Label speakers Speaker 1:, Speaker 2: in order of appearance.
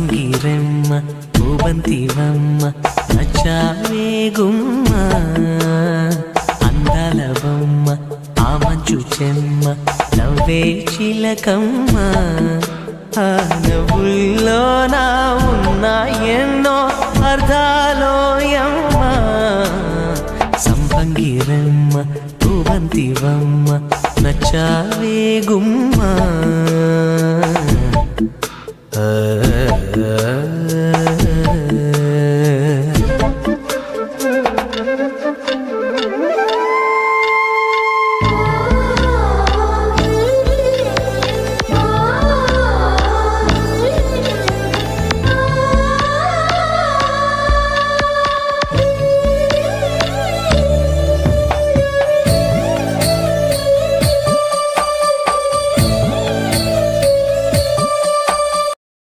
Speaker 1: సంపంగిరెమ్మ పూబంతివమ్మ నచ్చావే అందాల బొమ్మ ఆ మంచు చెమ్మ నవ్వే చిలకమ్మ. ఆ నవ్వుల్లో నా ఉన్న ఎన్నో అర్ధాలోయమ్మ సంపంగిరమ్మ పూవంతివమ్మ good.